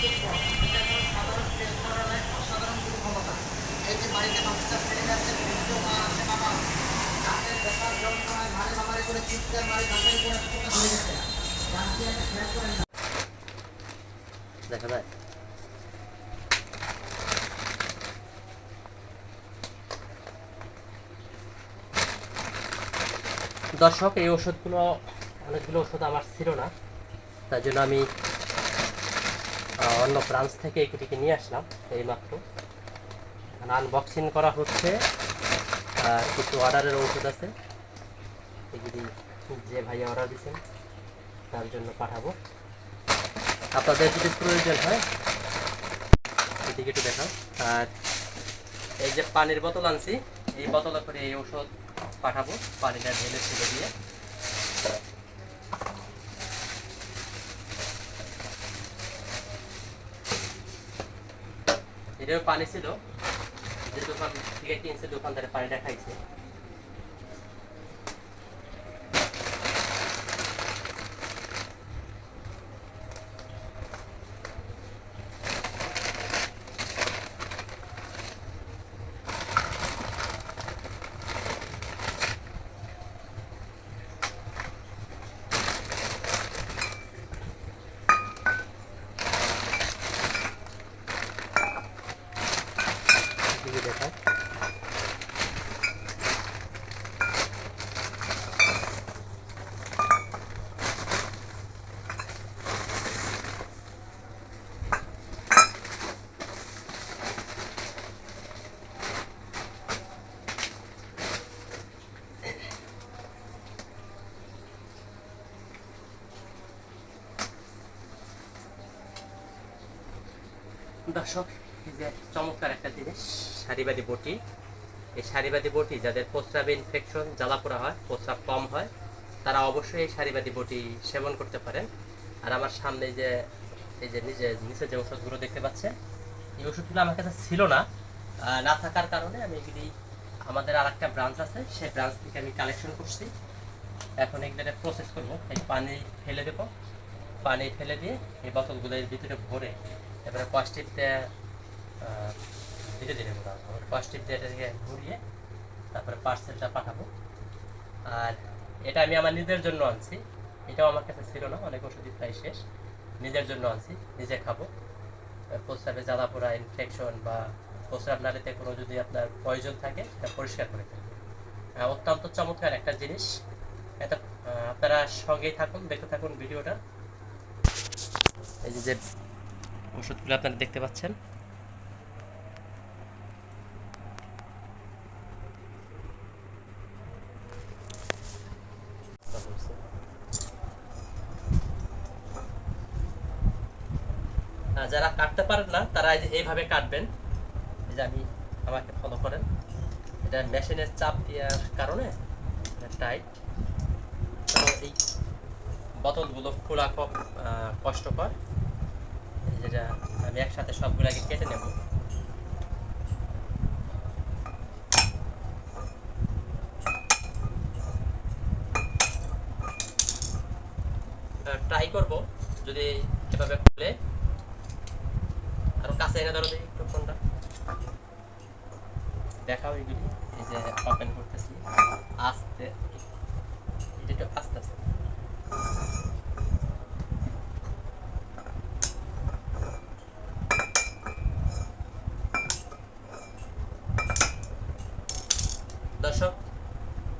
দেখা যায়। দর্শক এই ওষুধগুলো অনেকগুলো ওষুধ আমার ছিল না। তার জন্য আমি অন্য ব্রাঞ্চ থেকে এগুলিকে নিয়ে আসলাম এই মাত্র আনবক্সিং করা হচ্ছে। আর কিছু অর্ডারের ওষুধ আছে। এগুলি যে ভাইয়া অর্ডার দিয়েছেন, তার জন্য পাঠাবো। আপনাদের যদি প্রয়োজন হয়, এদিকে একটু দেখাও। আর এই যে পানির বোতল আনছি, এই বোতলে করে এই ওষুধ পাঠাবো, পানিটা ঢেলে ছিল দিয়ে। এটাও পানি ছিল যে দোকান থেকে কিনছে দোকানদারে পানিটা খাইছে এদিকে দেখাও দর্শক যে চমৎকার একটা জিনিস, সারিবাদী বটি। এই সারিবাদী বটি যাদের প্রস্রাবে ইনফেকশন জ্বালা পোড়া হয়, প্রস্রাব কম হয়, তারা অবশ্যই এই সারিবাদী বটি সেবন করতে পারেন। আর আমার সামনে যে, এই যে নিজে, নিচে যে ওষুধগুলো দেখতে পাচ্ছেন এই ওষুধগুলো আমার কাছে ছিল না। না থাকার কারণে আমি এগুলি, আমাদের আর একটা ব্রাঞ্চ আছে, সেই ব্রাঞ্চ থেকে আমি কালেকশন করছি। এখন এগুলো প্রসেস করব। এই পানি ফেলে দেবো। পানি ফেলে দিয়ে এই বোতলগুলো ভিতরে ভরে এবারে আহ, ধীরে ধীরে ঘোরাবো কস্টিপ দিয়ে এটাকে ঘুরিয়ে তারপরে পার্সেলটা পাঠাবো। আর এটা আমি আমার নিজের জন্য আনছি। এটাও আমার কাছে ছিল না অনেক ওষুধই প্রায় শেষ। নিজের জন্য আনছি নিজে খাব। প্রস্রাবে জ্বালা পোড়া ইনফেকশন বা প্রস্রাব নালীতে কোনো যদি আপনার প্রয়োজন থাকে সেটা পরিষ্কার করে ফেলবে। অত্যন্ত চমৎকার একটা জিনিস। এটা আপনারা সঙ্গেই থাকুন দেখতে থাকুন ভিডিওটা। এই যে ওষুধগুলো আপনারা দেখতে পাচ্ছেন। যারা কাটতে পারেন না, তারা এইভাবে কাটবেন। এই যে আমি আমাকে ফলো করেন। এটা মেশিনের চাপ দেওয়ার কারণে টাইট এই বোতলগুলো খোলা কষ্টকর। যেটা আমি একসাথে সবগুলোকে কেটে নেব। ট্রাই করব, যদি এভাবে খুলে। আরও কাছে এনে ধরো দেখি একটু ফোনটা দেখাও এগুলি, এই যে ওপেন করতেছি। আস্তে, এটা একটু আস্তে আস্তে দর্শক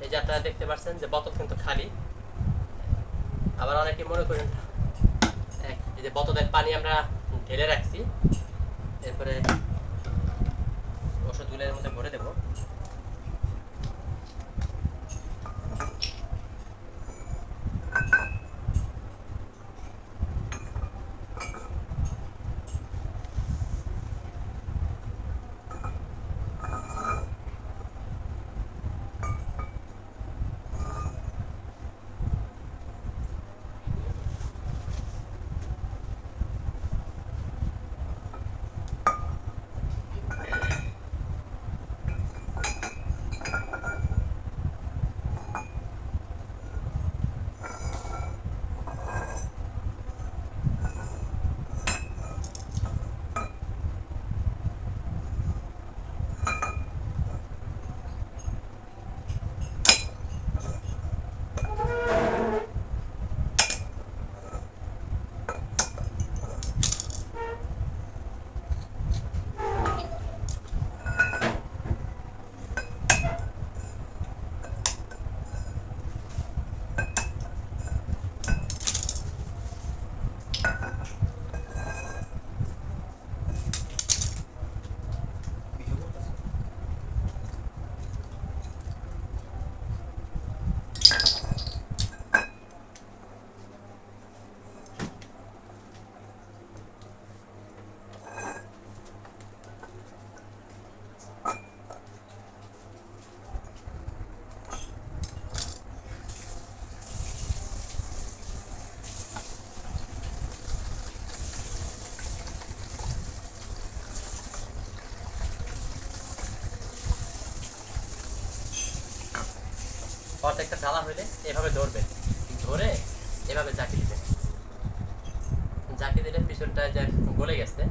এই যে আপনারা দেখতে পাচ্ছেন যে বোতল কিন্তু খালি। আবার অনেকে মনে করেন এই যে বোতলের পানি আমরা ঢেলে রাখছি। এরপরে ওষুধগুলো এর মধ্যে ভরে দেবো। অর্ধেকটা ঢালা হইলে এভাবে ধরবেন ধরে এভাবে জাকি দিবেন জাকি দিলে পিছনটা যে গলে গেছে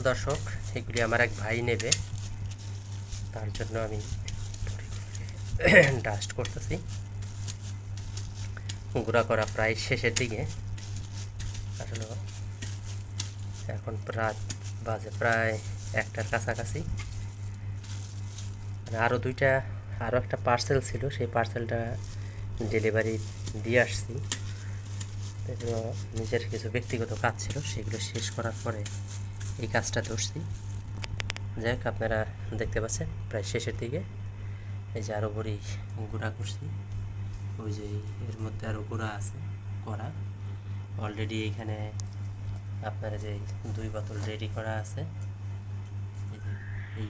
দর্শক, এগুলি আমার এক ভাই নেবে। তার জন্য আমি ডাস্ট করতেছি। গুঁড়া করা প্রায় শেষের দিকে। আসলে এখন রাত বাজে প্রায় একটার কাছাকাছি। মানে আরও দুইটা আরও একটা পার্সেল ছিল, সেই পার্সেলটা ডেলিভারি দিয়ে আসছি। নিজের কিছু ব্যক্তিগত কাজ ছিল, সেগুলো শেষ করার পরে এই কাজটা ধরছি। যাই হোক, আপনারা দেখতে পাচ্ছেন, প্রায় শেষের দিকে। এই যে আরও বড়ি গুঁড়া করছি। ওই যে এর মধ্যে আরও গুঁড়া আছে করা অলরেডি এখানে আপনার যে দুই বোতল রেডি করা আছে। এই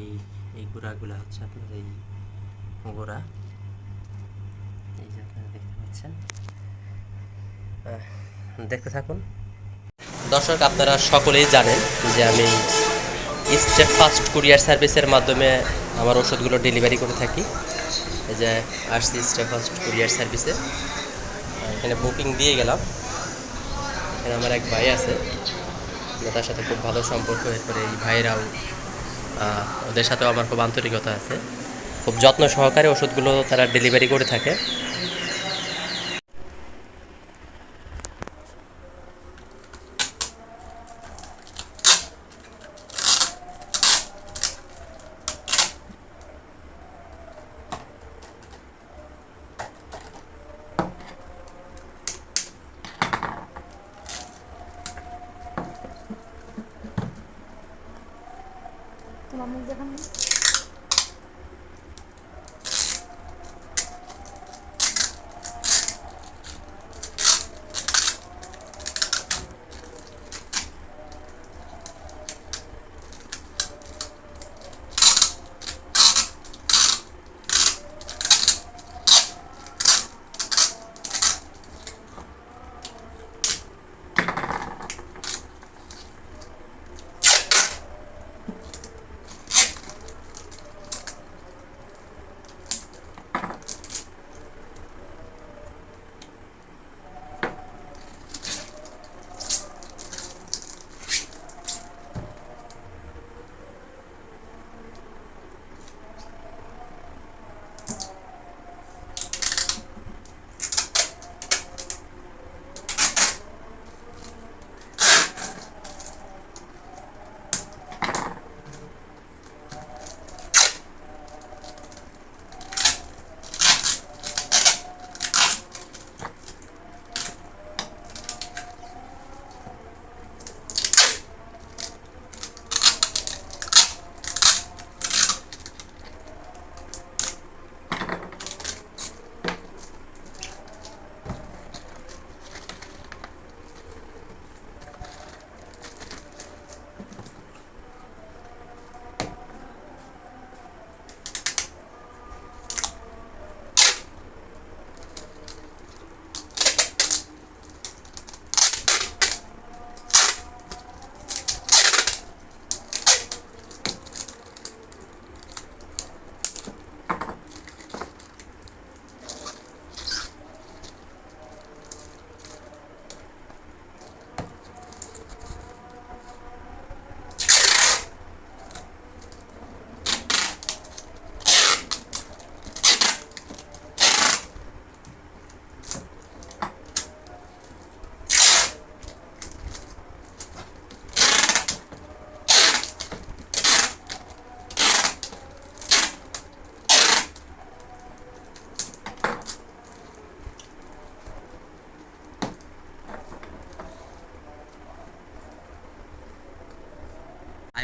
এই এই গুঁড়াগুলো হচ্ছে আপনার এই গোড়া। এই যে আপনারা দেখতে পাচ্ছেন। দেখতে থাকুন। দর্শক, আপনারা সকলেই জানেন যে আমি স্টেপ ফাস্ট কুরিয়ার সার্ভিসের মাধ্যমে আমার ওষুধগুলো ডেলিভারি করে থাকি। এই যে আসছি স্টেপ ফাস্ট কুরিয়ার সার্ভিসে। এখানে বুকিং দিয়ে গেলাম। এখানে আমার এক ভাই আছে। তার সাথে খুব ভালো সম্পর্ক। এরপরে এই ভাইরাও ওদের সাথেও আমার খুব আন্তরিকতা আছে। খুব যত্ন সহকারে ওষুধগুলো তারা ডেলিভারি করে থাকে। 着他们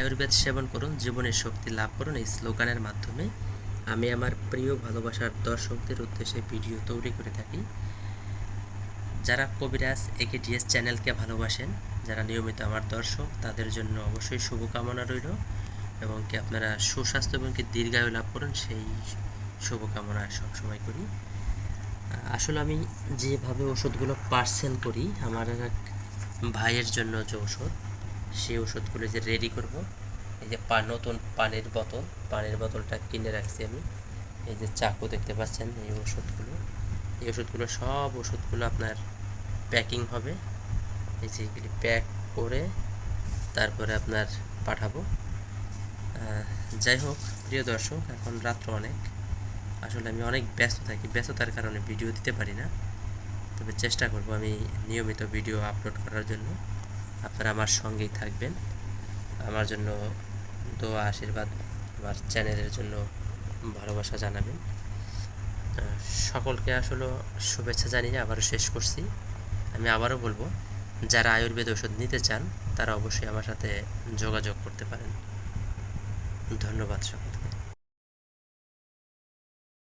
আয়ুর্বেদ সেবন করুন জীবনের শক্তি লাভ করুন। এই স্লোগানের মাধ্যমে আমি আমার প্রিয় ভালোবাসার দর্শকদের উদ্দেশ্যে ভিডিও তৈরি করে থাকি। যারা কবিরাজ একেটিএস চ্যানেলকে ভালোবাসেন, যারা নিয়মিত আমার দর্শক, তাদের জন্য অবশ্যই শুভকামনা রইল এবং কি আপনারা সুস্বাস্থ্য এবং কি দীর্ঘায়ু লাভ করুন, সেই শুভকামনা সবসময় করি। আসলে আমি যেভাবে ওষুধগুলো পার্সেল করি, আমার এক ভাইয়ের জন্য যে ওষুধ সেই ওষুধগুলো যে রেডি করব। এই যে পা নতুন পানির বোতল, পানির বোতলটা কিনে রাখছি আমি। এই যে চাকু দেখতে পাচ্ছেন, এই ওষুধগুলো। এই ওষুধগুলো সব ওষুধগুলো আপনার প্যাকিং হবে। এই যে এগুলি প্যাক করে তারপরে আপনার পাঠাবো। যাই হোক, প্রিয় দর্শক, এখন রাত্র অনেক। আসলে আমি অনেক ব্যস্ত থাকি। ব্যস্ততার কারণে ভিডিও দিতে পারি না। তবে চেষ্টা করব আমি নিয়মিত ভিডিও আপলোড করার জন্য। আপনারা আমার সঙ্গেই থাকবেন। আমার জন্য দোয়া, আশীর্বাদ আমার চ্যানেলের জন্য ভালোবাসা জানাবেন। সকলকে আসলে শুভেচ্ছা জানিয়ে আবারও শেষ করছি। আমি আবারও বলব, যারা আয়ুর্বেদ ওষুধ নিতে চান, তারা অবশ্যই আমার সাথে যোগাযোগ করতে পারেন। ধন্যবাদ সকলকে।